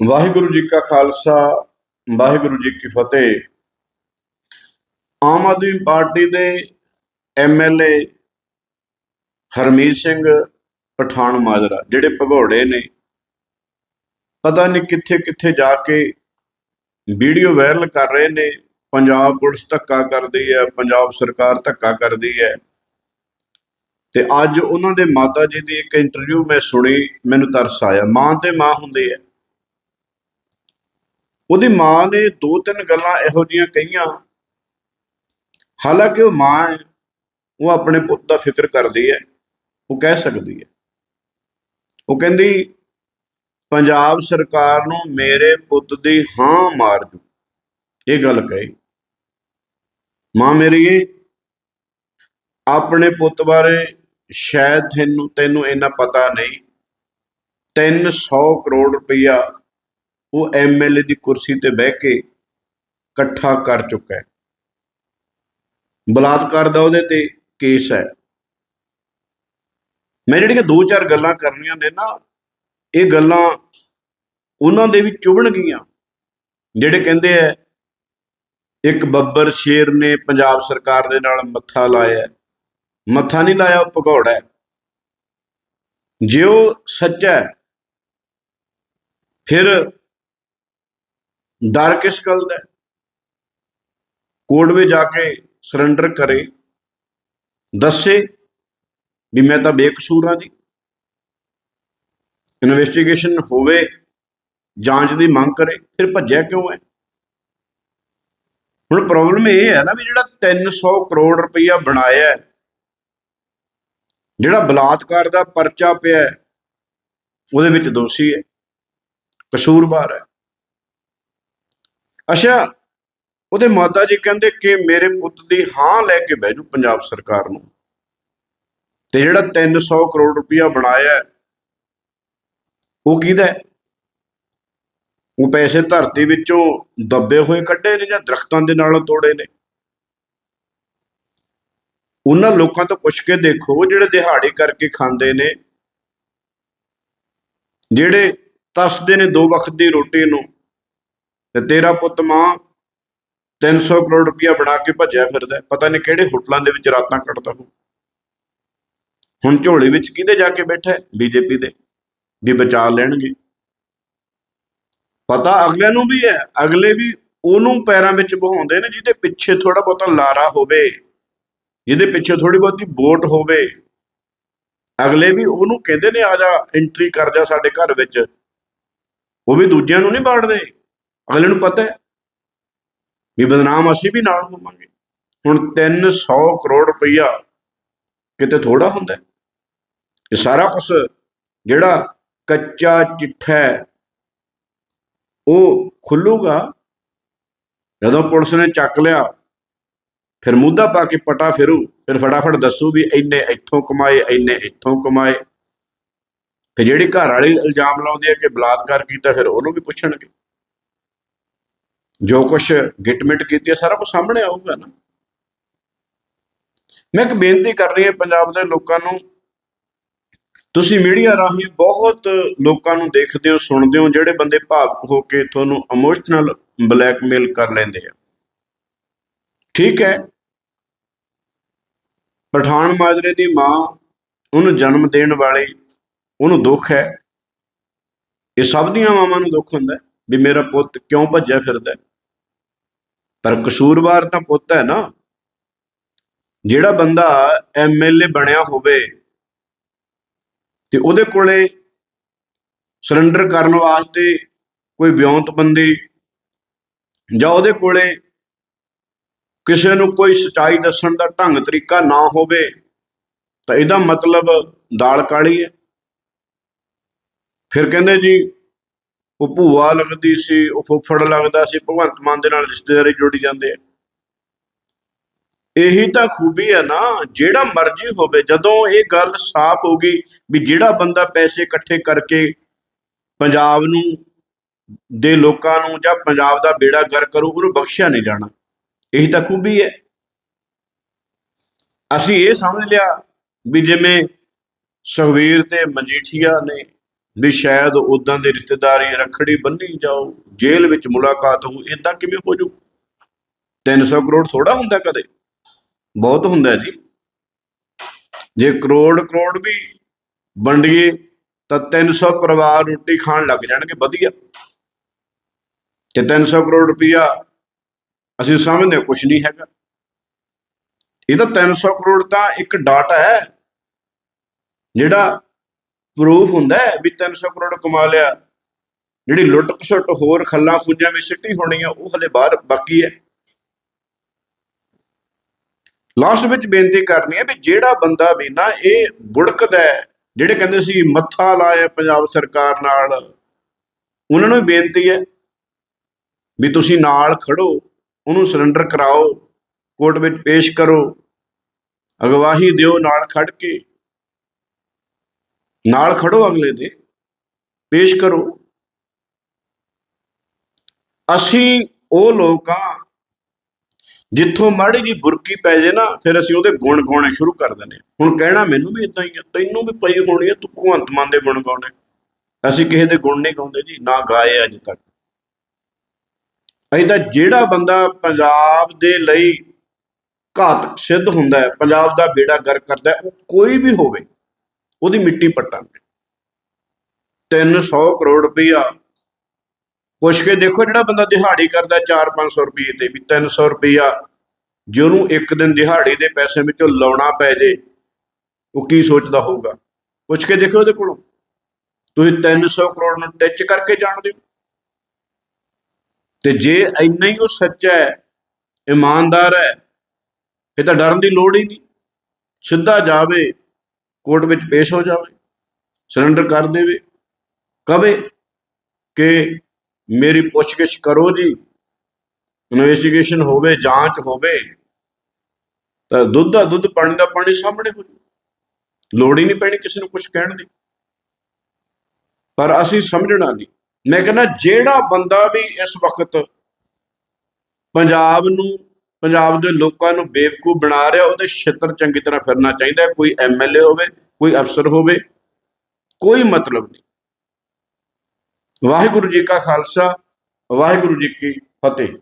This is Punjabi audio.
ਵਾਹਿਗੁਰੂ ਜੀ ਕਾ ਖਾਲਸਾ, ਵਾਹਿਗੁਰੂ ਜੀ ਕੀ ਫਤਿਹ। ਆਮ ਆਦਮੀ ਪਾਰਟੀ ਦੇ ਐਮਐਲਏ ਹਰਮੀਤ ਸਿੰਘ ਪਠਾਨ ਮਾਜਰਾ, ਜਿਹੜੇ ਭਗੌੜੇ ਨੇ, ਪਤਾ ਨਹੀਂ ਕਿੱਥੇ ਕਿੱਥੇ ਜਾ ਕੇ ਵੀਡੀਓ ਵਾਇਰਲ ਕਰ ਰਹੇ ਨੇ। ਪੰਜਾਬ ਪੁਲਿਸ ਧੱਕਾ ਕਰਦੀ ਹੈ, ਪੰਜਾਬ ਸਰਕਾਰ ਧੱਕਾ ਕਰਦੀ ਹੈ। ਤੇ ਅੱਜ ਉਹਨਾਂ ਦੇ ਮਾਤਾ ਜੀ ਦੀ ਇੱਕ ਇੰਟਰਵਿਊ ਮੈਂ ਸੁਣੀ, ਮੈਨੂੰ ਤਰਸ ਆਇਆ। ਮਾਂ ਤੇ ਮਾਂ ਹੁੰਦੀ ਹੈ ਉਹਦੀ ਮਾਂ ਨੇ ਦੋ ਤਿੰਨ ਗੱਲਾਂ ਇਹੋ ਜੀਆਂ ਕਹੀਆਂ। ਹਾਲਾਂਕਿ ਉਹ ਮਾਂ ਹੈ, ਉਹ ਆਪਣੇ ਪੁੱਤ ਦਾ ਫਿਕਰ ਕਰਦੀ ਹੈ, ਉਹ ਕਹਿ ਸਕਦੀ ਹੈ। ਉਹ ਕਹਿੰਦੀ, ਪੰਜਾਬ ਸਰਕਾਰ ਨੂੰ ਮੇਰੇ ਪੁੱਤ ਦੀ ਹਾਂ ਮਾਰ ਜੂ ਇਹ ਗੱਲ ਕਹੀ। ਮਾਂ ਮੇਰੀ, ਆਪਣੇ ਪੁੱਤ ਬਾਰੇ ਸ਼ਾਇਦ ਤੈਨੂੰ ਤੈਨੂੰ ਇੰਨਾ ਪਤਾ ਨਹੀਂ। 300 ਕਰੋੜ ਰੁਪਈਆ ਉਹ ਐਮਐਲਏ ਦੀ ਕੁਰਸੀ ਤੇ ਬਹਿ ਕੇ ਇਕੱਠਾ ਕਰ ਚੁੱਕਾ ਹੈ। ਬਲਾਤਕਾਰ ਦਾ ਉਹਦੇ ਤੇ ਕੇਸ ਹੈ। ਮੈਂ ਜਿਹੜੀਆਂ ਦੋ ਚਾਰ ਗੱਲਾਂ ਕਰਨੀਆਂ ਨੇ ਨਾ, ਇਹ ਗੱਲਾਂ ਉਹਨਾਂ ਦੇ ਵੀ ਚੁਭਣ ਜਿਹੜੇ ਕਹਿੰਦੇ ਆ, ਇੱਕ ਬੱਬਰ ਸ਼ੇਰ ਨੇ ਪੰਜਾਬ ਸਰਕਾਰ ਦੇ ਨਾਲ ਮੱਥਾ ਲਾਇਆ ਮੱਥਾ ਨਹੀਂ ਲਾਇਆ, ਉਹ ਭਗੌੜਾ ਜੇ ਉਹ ਸੱਚਾ ਫਿਰ ਡਰ ਕਿਸ ਗੱਲ ਦਾ ਕੋਰਟ ਵਿੱਚ ਜਾ ਕੇ ਸਰੈਂਡਰ ਕਰੇ, ਦੱਸੇ ਵੀ ਮੈਂ ਤਾਂ ਬੇਕਸੂਰ ਹਾਂ ਜੀ। ਇਨਵੈਸਟੀਗੇਸ਼ਨ ਹੋਵੇ, ਜਾਂਚ ਦੀ ਮੰਗ ਕਰੇ, ਫਿਰ ਭੱਜਿਆ ਕਿਉਂ ਹੈ? ਹੁਣ ਪ੍ਰੋਬਲਮ ਇਹ ਹੈ ਨਾ ਵੀ ਜਿਹੜਾ 300 ਕਰੋੜ ਰੁਪਈਆ ਬਣਾਇਆ ਹੈ, ਜਿਹੜਾ ਬਲਾਤਕਾਰ ਦਾ ਪਰਚਾ ਪਿਆ ਉਹਦੇ ਵਿੱਚ ਦੋਸ਼ੀ ਹੈ, ਕਸੂਰਵਾਰ ਹੈ। ਅੱਛਾ ਉਹਦੇ ਮਾਤਾ ਜੀ ਕਹਿੰਦੇ ਕਿ ਮੇਰੇ ਪੁੱਤ ਦੀ ਹਾਂ ਲੈ ਕੇ ਬਹਿ ਜੂ ਪੰਜਾਬ ਸਰਕਾਰ ਨੂੰ। ਤੇ ਜਿਹੜਾ 300 ਕਰੋੜ ਰੁਪਇਆ ਬਣਾਇਆ ਉਹ ਕਿਹਦਾ ਉਹ ਪੈਸੇ ਧਰਤੀ ਵਿੱਚੋਂ ਦੱਬੇ ਹੋਏ ਕੱਢੇ ਨੇ ਜਾਂ ਦਰਖਤਾਂ ਦੇ ਨਾਲ ਤੋੜੇ ਨੇ? ਉਹਨਾਂ ਲੋਕਾਂ ਤੋਂ ਪੁੱਛ ਕੇ ਦੇਖੋ ਜਿਹੜੇ ਦਿਹਾੜੀ ਕਰਕੇ ਖਾਂਦੇ ਨੇ ਜਿਹੜੇ ਤਰਸਦੇ ਨੇ ਦੋ ਵਕਤ ਦੀ ਰੋਟੀ ਨੂੰ ਤੇ ਤੇਰਾ ਪੁੱਤ ਮਾਂ 300 ਕਰੋੜ ਰੁਪਇਆ ਬਣਾ ਕੇ ਭੱਜਿਆ ਫਿਰਦਾ ਪਤਾ ਨਹੀਂ ਕਿਹੜੇ ਹੋਟਲਾਂ ਦੇ ਵਿੱਚ ਰਾਤਾਂ ਕੱਟਦਾ ਹੋ ਹੁਣ ਝੋਲੇ ਵਿੱਚ ਕਿਹਦੇ ਜਾ ਕੇ ਬੈਠਾ ਬੀਜੇਪੀ ਦੇ। ਵੀ ਬਚਾ ਲੈਣਗੇ। ਪਤਾ ਅਗਲਿਆਂ ਨੂੰ ਵੀ ਹੈ। ਅਗਲੇ ਵੀ ਉਹਨੂੰ ਪੈਰਾਂ ਵਿੱਚ ਬਹਾਉਂਦੇ ਨੇ ਜਿਹਦੇ ਪਿੱਛੇ ਥੋੜਾ ਬਹੁਤਾ ਲਾਰਾ ਹੋਵੇ। ਜਿਹਦੇ ਪਿੱਛੇ ਥੋੜੀ ਬਹੁਤੀ ਵੋਟ ਹੋਵੇ। ਅਗਲੇ ਵੀ ਉਹਨੂੰ ਕਹਿੰਦੇ ਨੇ, ਆ ਜਾ ਐਂਟਰੀ ਕਰ ਜਾ ਸਾਡੇ ਘਰ ਵਿੱਚ। ਉਹ ਵੀ ਦੂਜਿਆਂ ਨੂੰ ਨਹੀਂ ਬਾੜਦੇ। ਅਗਲੇ ਨੂੰ ਪਤਾ ਹੈ ਵੀ ਬਦਨਾਮ ਅਸੀਂ ਵੀ ਨਾਲ ਹੋਵਾਂਗੇ। ਹੁਣ 300 ਕਰੋੜ ਰੁਪਈਆ ਕਿਤੇ ਥੋੜਾ ਹੁੰਦਾ ਇਹ ਸਾਰਾ ਕੁਝ ਜਿਹੜਾ ਕੱਚਾ ਚਿੱਠਾ ਉਹ ਖੁੱਲੂਗਾ ਜਦੋਂ ਪੁਲਿਸ ਨੇ ਚੱਕ ਲਿਆ, ਫਿਰ ਮੁੱਦਾ ਪਾ ਕੇ ਪਟਾ ਫਿਰੂ, ਫਿਰ ਫਟਾਫਟ ਦੱਸੂ ਵੀ ਇੰਨੇ ਇੱਥੋਂ ਕਮਾਏ, ਇੰਨੇ ਇੱਥੋਂ ਕਮਾਏ। ਫਿਰ ਜਿਹੜੀ ਘਰ ਵਾਲੀ ਇਲਜ਼ਾਮ ਲਾਉਂਦੀ ਹੈ ਕਿ ਬਲਾਤਕਾਰ ਕੀਤਾ, ਫਿਰ ਉਹਨੂੰ ਵੀ ਪੁੱਛਣਗੇ। ਜੋ ਕੁਛ ਗਿਟਮਿਟ ਕੀਤੀ ਹੈ, ਸਾਰਾ ਕੁਝ ਸਾਹਮਣੇ ਆਊਗਾ ਨਾ। ਮੈਂ ਇੱਕ ਬੇਨਤੀ ਕਰਨੀ ਹੈ ਪੰਜਾਬ ਦੇ ਲੋਕਾਂ ਨੂੰ। ਤੁਸੀਂ ਮੀਡੀਆ ਰਾਹੀਂ ਬਹੁਤ ਲੋਕਾਂ ਨੂੰ ਦੇਖਦੇ ਹੋ, ਸੁਣਦੇ ਹੋ, ਜਿਹੜੇ ਬੰਦੇ ਭਾਵੁਕ ਹੋ ਕੇ ਤੁਹਾਨੂੰ ਇਮੋਸ਼ਨਲ ਬਲੈਕਮੇਲ ਕਰ ਲੈਂਦੇ ਆ। ਠੀਕ ਹੈ। ਪਠਾਨ ਮਾਜਰੇ ਦੀ ਮਾਂ, ਉਹਨੂੰ ਜਨਮ ਦੇਣ ਵਾਲੀ, ਉਹਨੂੰ ਦੁੱਖ ਹੈ। ਇਹ ਸਭ ਦੀਆਂ ਮਾਵਾਂ ਨੂੰ ਦੁੱਖ ਹੁੰਦਾ ਹੈ। ਵੀ ਮੇਰਾ ਪੁੱਤ ਕਿਉਂ ਭੱਜਿਆ ਫਿਰਦਾ ਪਰ ਕਸੂਰਵਾਰ ਤਾਂ ਪੁੱਤ ਹੈ ਨਾ। ਜਿਹੜਾ ਬੰਦਾ ਐਮਐਲਏ ਬਣਿਆ ਹੋਵੇ ਤੇ ਉਹਦੇ ਕੋਲੇ ਸਰੈਂਡਰ ਕਰਨ ਵਾਸਤੇ ਕੋਈ ਵਿਉਂਤਬੰਦੀ ਜਾਂ ਉਹਦੇ ਕੋਲੇ ਕਿਸੇ ਨੂੰ ਕੋਈ ਸਚਾਈ ਦੱਸਣ ਦਾ ਢੰਗ ਤਰੀਕਾ ਨਾ ਹੋਵੇ, ਤਾਂ ਇਹਦਾ ਮਤਲਬ ਦਾਲ ਕਾਲੀ ਹੈ। ਫਿਰ ਕਹਿੰਦੇ ਜੀ ਉਹ ਭੂਆ ਲੱਗਦੀ ਸੀ ਉਹ ਫੁੱਫੜ ਲੱਗਦਾ ਸੀ, ਭਗਵੰਤ ਮਾਨ ਦੇ ਨਾਲ ਰਿਸ਼ਤੇਦਾਰੀ ਜੁੜੀ ਜਾਂਦੇ ਆ। ਇਹੀ ਤਾਂ ਖੂਬੀ ਹੈ ਨਾ, ਜਿਹੜਾ ਮਰਜ਼ੀ ਹੋਵੇ, ਜਦੋਂ ਇਹ ਗੱਲ ਸਾਫ਼ ਹੋ ਗਈ ਵੀ ਜਿਹੜਾ ਬੰਦਾ ਪੈਸੇ ਇਕੱਠੇ ਕਰਕੇ ਪੰਜਾਬ ਨੂੰ, ਦੇ ਲੋਕਾਂ ਨੂੰ ਜਾਂ ਪੰਜਾਬ ਦਾ ਬੇੜਾ ਗਰ ਕਰੂ, ਉਹਨੂੰ ਬਖਸ਼ਿਆ ਨਹੀਂ ਜਾਣਾ। ਇਹੀ ਤਾਂ ਖੂਬੀ ਹੈ। ਅਸੀਂ ਇਹ ਸਮਝ ਲਿਆ ਵੀ ਜਿਵੇਂ ਸੁਖਵੀਰ ਤੇ ਮਜੀਠੀਆ ਨੇ ਵੀ ਸ਼ਾਇਦ ਉਦਾਂ ਦੇ ਰਿਸ਼ਤੇਦਾਰੀ ਰੱਖੜੀ ਬੰਨੀ ਜਾਓ ਜੇਲ੍ਹ ਵਿੱਚ ਮੁਲਾਕਾਤ ਹੋ ਇਦਾਂ ਕਿਵੇਂ ਹੋ ਜੂ 300 ਕਰੋੜ ਥੋੜਾ ਹੁੰਦਾ ਕਦੇ? ਬਹੁਤ ਹੁੰਦਾ ਜੀ। ਜੇ ਕਰੋੜ ਕਰੋੜ ਵੀ ਵੰਡੀਏ, ਤਾਂ 300 ਪਰਿਵਾਰ ਰੋਟੀ ਖਾਣ ਲੱਗ ਜਾਣਗੇ, ਵਧੀਆ। ਤੇ 300 ਕਰੋੜ ਰੁਪਇਆ ਅਸੀਂ ਸਮਝਦੇ ਕੁਝ ਨਹੀਂ ਹੈਗਾ। ਇਹ ਤਾਂ 300 ਕਰੋੜ ਤਾਂ ਇੱਕ ਡਾਟਾ ਹੈ, ਜਿਹੜਾ ਪ੍ਰੂਫ ਹੁੰਦਾ ਹੈ ਵੀ 300 ਕਰੋੜ ਕਮਾ ਲਿਆ। ਜਿਹੜੀ ਲੁੱਟ ਪਸੁੱਟ ਹੋਰ ਖੱਲਾਂ ਖੁੰਝਾਂ ਵਿੱਚ ਸਿੱਟੀ ਹੋਣੀ ਆ ਉਹ ਹਲੇ ਬਾਹਰ ਬਾਕੀ ਹੈ। ਲਾਸਟ ਵਿੱਚ ਬੇਨਤੀ ਕਰਨੀ ਹੈ ਵੀ ਜਿਹੜਾ ਬੰਦਾ ਵੀ ਨਾ, ਇਹ ਬੁੜਕਦਾ ਜਿਹੜੇ ਕਹਿੰਦੇ ਸੀ ਮੱਥਾ ਲਾਇਆ ਪੰਜਾਬ ਸਰਕਾਰ ਨਾਲ, ਉਹਨਾਂ ਨੂੰ ਵੀ ਬੇਨਤੀ ਹੈ ਵੀ ਤੁਸੀਂ ਨਾਲ ਖੜੋ, ਉਹਨੂੰ ਸਰੈਂਡਰ ਕਰਾਓ, ਕੋਰਟ ਵਿੱਚ ਪੇਸ਼ ਕਰੋ, ਅਗਵਾਹੀ ਦਿਓ ਨਾਲ ਖੜ ਕੇ। ਨਾਲ ਖੜੋ ਅਗਲੇ ਦੇ। ਪੇਸ਼ ਕਰੋ। ਅਸੀਂ ਉਹ ਲੋਕ ਲੋਕਾਂ ਜਿੱਥੋਂ ਮਾੜੀ ਜੀ ਬੁਰਕੀ ਪੈ ਜੇ ਨਾ, ਫਿਰ ਅਸੀਂ ਉਹਦੇ ਗੁਣ ਗਾਉਣੇ ਸ਼ੁਰੂ ਕਰ ਦਿੰਦੇ ਹਾਂ। ਹੁਣ ਕਹਿਣਾ ਮੈਨੂੰ ਵੀ ਇਦਾਂ ਹੀ ਆ, ਤੈਨੂੰ ਵੀ ਪਈ ਹੋਣੀ ਆ, ਤੂੰ ਭਗਵੰਤ ਮਾਨ ਦੇ ਗੁਣ ਗਾਉਣੇ ਅਸੀਂ ਕਿਸੇ ਦੇ ਗੁਣ ਨਹੀਂ ਗਾਉਂਦੇ ਜੀ, ਨਾ ਗਾਏ ਅੱਜ ਤੱਕ। ਅਸੀਂ ਤਾਂ ਜਿਹੜਾ ਬੰਦਾ ਪੰਜਾਬ ਦੇ ਲਈ ਘਾਤਕ ਸਿੱਧ ਹੁੰਦਾ ਹੈ, ਪੰਜਾਬ ਦਾ ਬੇੜਾ ਗਰ ਕਰਦਾ ਉਹ ਕੋਈ ਵੀ ਹੋਵੇ ਉਹਦੀ ਮਿੱਟੀ ਪੱਟਾਂਗੇ। 300 ਕਰੋੜ ਰੁਪਈਆ। ਪੁੱਛ ਕੇ ਦੇਖੋ ਜਿਹੜਾ ਬੰਦਾ ਦਿਹਾੜੀ ਕਰਦਾ 4-500 ਰੁਪਏ ਤੇ ਵੀ 300 ਰੁਪਈਆ, ਜੇ ਉਹਨੂੰ ਇੱਕ ਦਿਨ ਦਿਹਾੜੀ ਦੇ ਪੈਸੇ ਵਿੱਚੋਂ ਲਾਉਣਾ ਪੈ ਜੇ, ਉਹ ਕੀ ਸੋਚਦਾ ਹੋਊਗਾ? ਪੁੱਛ ਕੇ ਦੇਖੋ ਉਹਦੇ ਕੋਲੋਂ। ਤੁਸੀਂ 300 ਕਰੋੜ ਨੂੰ ਟੱਚ ਕਰਕੇ ਜਾਣਦੇ ਹੋ ਤੇ ਜੇ ਇੰਨਾ ਹੀ ਉਹ ਸੱਚਾ ਹੈ, ਇਮਾਨਦਾਰ ਹੈ ਇਹ ਤਾਂ ਡਰਨ ਦੀ ਲੋੜ ਹੀ ਨਹੀਂ। ਸਿੱਧਾ ਜਾਵੇ। ਕੋਰਟ ਵਿੱਚ ਪੇਸ਼ ਹੋ ਜਾਵੇ ਸਰੈਂਡਰ ਕਰ ਦੇਵੇ, ਕਵੇ ਕਿ ਮੇਰੀ ਪੁੱਛਗਿੱਛ ਕਰੋ ਜੀ ਇਨਵੈਸਟੀਗੇਸ਼ਨ ਹੋਵੇ, ਜਾਂਚ ਹੋਵੇ, ਤਾਂ ਦੁੱਧ ਦਾ ਦੁੱਧ ਪਾਣੀ ਦਾ ਪਾਣੀ ਸਾਹਮਣੇ ਹੋ ਜਾਊ ਲੋੜ ਹੀ ਨਹੀਂ ਪੈਣੀ ਕਿਸੇ ਨੂੰ ਕੁਝ ਕਹਿਣ ਦੀ। ਪਰ ਅਸੀਂ ਸਮਝਣਾ ਨਹੀਂ। ਮੈਂ ਕਹਿੰਦਾ ਜਿਹੜਾ ਬੰਦਾ ਵੀ ਇਸ ਵਕਤ ਪੰਜਾਬ ਨੂੰ ਪੰਜਾਬ ਦੇ ਲੋਕਾਂ ਨੂੰ ਬੇਵਕੂਫ ਬਣਾ ਰਿਹਾ, ਉਹਦੇ ਛਿੱਤਰ ਚੰਗੀ ਤਰ੍ਹਾਂ ਫਿਰਨਾ ਚਾਹੀਦਾ ਹੈ। ਕੋਈ ਐਮਐਲਏ ਹੋਵੇ, ਕੋਈ ਅਫਸਰ ਹੋਵੇ, ਕੋਈ ਮਤਲਬ ਨਹੀਂ ਵਾਹਿਗੁਰੂ ਜੀ ਕਾ ਖਾਲਸਾ, ਵਾਹਿਗੁਰੂ ਜੀ ਕੀ ਫਤਿਹ